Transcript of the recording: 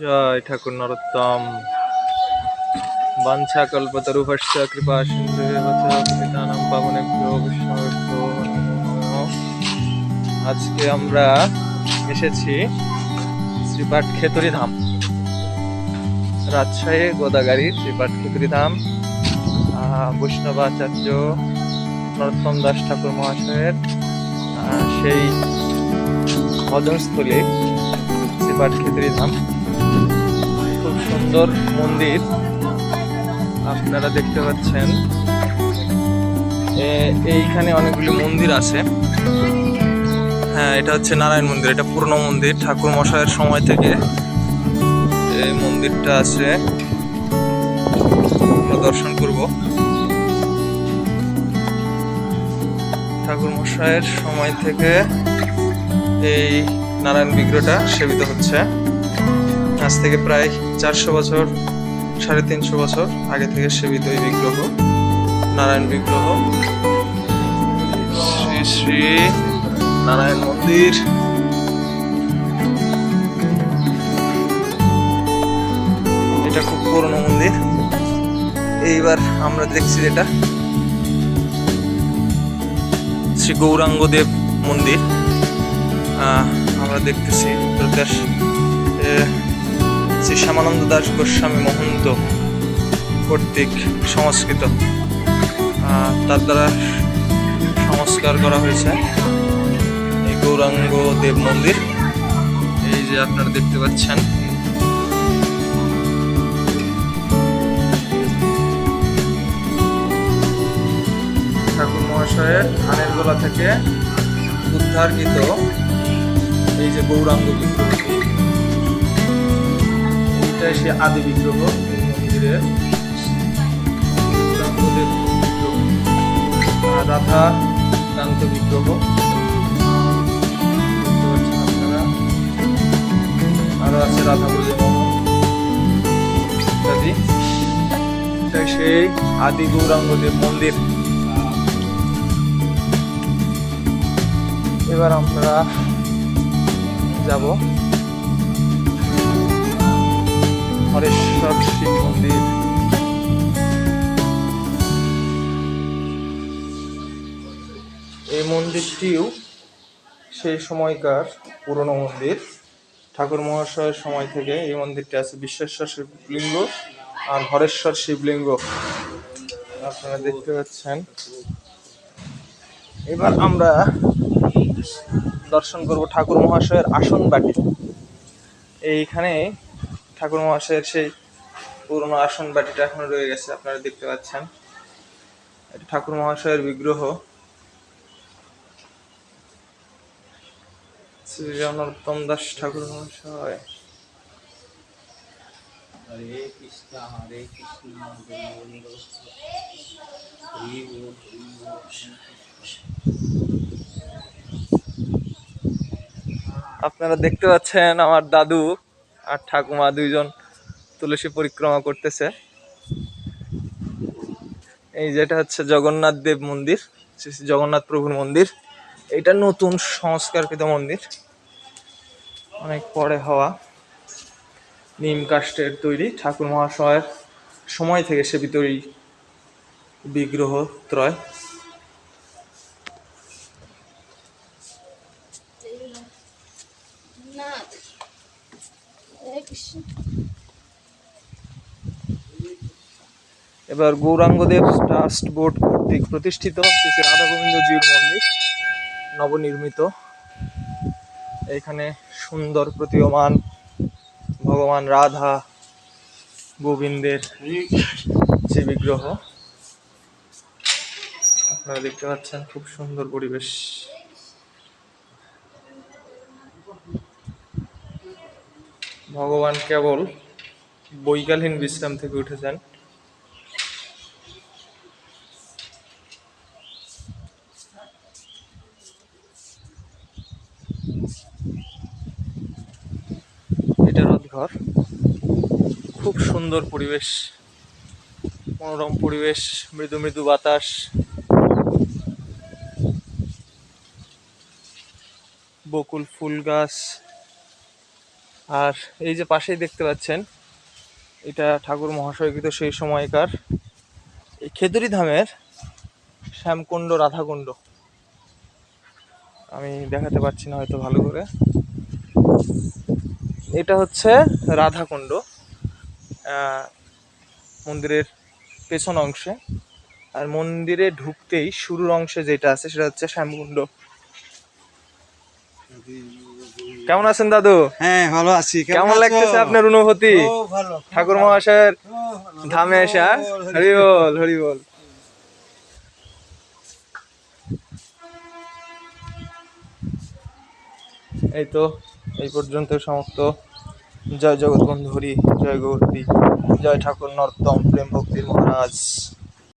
জয় ঠাকুর নরোত্তম। বাঞ্ছা কল্পতরুভশ্চ কৃপা সিন্ধুনাম বৈষ্ণবেভ্যো আজকে আমরা এসেছি শ্রীপাঠ খেতুরি ধাম রাজশাহী গোদাগাড়ি শ্রীপাঠ খেতরি ধাম বৈষ্ণবাচার্য নরোত্তম দাস ঠাকুর মহাশয়ের সেই ভজনস্থলী শ্রীপাঠ খেতরি ধাম সুন্দর মন্দির। আপনারা দেখতে পাচ্ছেন। এইখানে অনেকগুলি মন্দির আছে। হ্যাঁ এটা হচ্ছে নারায়ণ মন্দির। এটা পুরনো মন্দির ঠাকুর মশাইয়ের সময় থেকে। এই মন্দিরটা আছে। দর্শন করব। ঠাকুর মশাইয়ের সময় থেকে এই নারায়ণ বিগ্রহটা সেবিত হচ্ছে। আজ থেকে প্রায় চারশো বছর, সাড়ে তিনশো বছর আগে থেকে সেবিত এই বিগ্রহ, নারায়ণ বিগ্রহ, শ্রী শ্রী নারায়ণ মন্দির। এটা খুব পুরনো মন্দির। এইবার আমরা দেখছি যেটা। শ্রী গৌরাঙ্গ দেব মন্দির আমরা দেখতেছি প্রকাশ শ্রী শ্যামানন্দ দাস গোস্বামী মহন্ত কর্তৃক সংস্কৃত। তার দ্বারা সংস্কার করা হয়েছে এই গৌরাঙ্গ দেব মন্দির। এই যে আপনারা দেখতে পাচ্ছেন। ঠাকুর মহাশয়ের ধানের গোলা থেকে উদ্ধারকৃত এই যে গৌরাঙ্গ বিগ্রহটি এটা সে আদি বিগ্রহ মন্দিরের রাধা কান্ত বিগ্রহ। আরও আছে রাধা বলে ইত্যাদি। সেই আদি গৌরাঙ্গদেব মন্দির। এবার আমরা যাব হরেশ্বর শিব মন্দির এই মন্দিরটিও সেই সময়কার পুরনো মন্দির। ঠাকুর মহাশয়ের সময় থেকে এই মন্দিরটি আছে বিশ্বেশ্বর শিবলিঙ্গ আর হরেশ্বর শিবলিঙ্গ। আপনারা দেখতে পাচ্ছেন। এবার আমরা দর্শন করব ঠাকুর মহাশয়ের আসন বাটি। এইখানে ঠাকুর মহাশয়ের সেই পুরনো আসন বাটিটা এখনও রয়ে গেছে আপনারা দেখতে পাচ্ছেন। এটা ঠাকুর মহাশয়ের বিগ্রহ। শ্রী জনার্দন দাস ঠাকুর মহাশয়। হরে কৃষ্ণ হরে কৃষ্ণ আপনারা দেখতে পাচ্ছেন আমার দাদু আর ঠাকুমা দুইজন তুলসী পরিক্রমা করতেছে। এই যেটা হচ্ছে জগন্নাথ দেব মন্দির জগন্নাথ প্রভুর মন্দির। এটা নতুন সংস্কারকৃত মন্দির। অনেক পরে হওয়া নিম কাষ্টের তৈরি ঠাকুর মহাশয়ের সময় থেকে সে এই বিগ্রহ ত্রয় না হরে কৃষ্ণ এবার গৌরাঙ্গদেব ট্রাস্ট বোর্ড কর্তৃক প্রতিষ্ঠিত শ্রী শ্রী রাধা গোবিন্দজির মন্দির, নবনির্মিত। এখানে সুন্দর প্রতীয়মান ভগবান রাধা গোবিন্দের যে বিগ্রহ আপনারা দেখতে পাচ্ছেন খুব সুন্দর পরিবেশ। ভগবান কেবল বৈকালীন বিশ্রাম থেকে উঠেছেন। এটা রথঘর খুব সুন্দর পরিবেশ, মনোরম পরিবেশ, মৃদু মৃদু বাতাস। বকুল ফুল গাছ। আর এই যে পাশেই দেখতে পাচ্ছেন, এটা ঠাকুর মহাশয়কৃত সেই সময়কার। এই খেদুরি ধামের শ্যামকুণ্ড, রাধাকুণ্ড। আমি দেখাতে পারছি না হয়তো ভালো করে। এটা হচ্ছে রাধাকুণ্ড মন্দিরের পেছন অংশে। আর মন্দিরে ঢুকতেই শুরুর অংশে যেটা আছে সেটা হচ্ছে শ্যামকুণ্ড। কেমন আছেন দাদু? হ্যাঁ ভালো আছি। কেমন লাগতেছে আপনার অনুভূতি? ঠাকুর মহাশয়ের ধামে এসে? হরি বল হরি বল। এই তো, এই পর্যন্ত সমস্ত জয় জগৎ বন্ধু হরি, জয় গৌরী জয় ঠাকুর নর্তম প্রেম ভক্তির মহারাজ।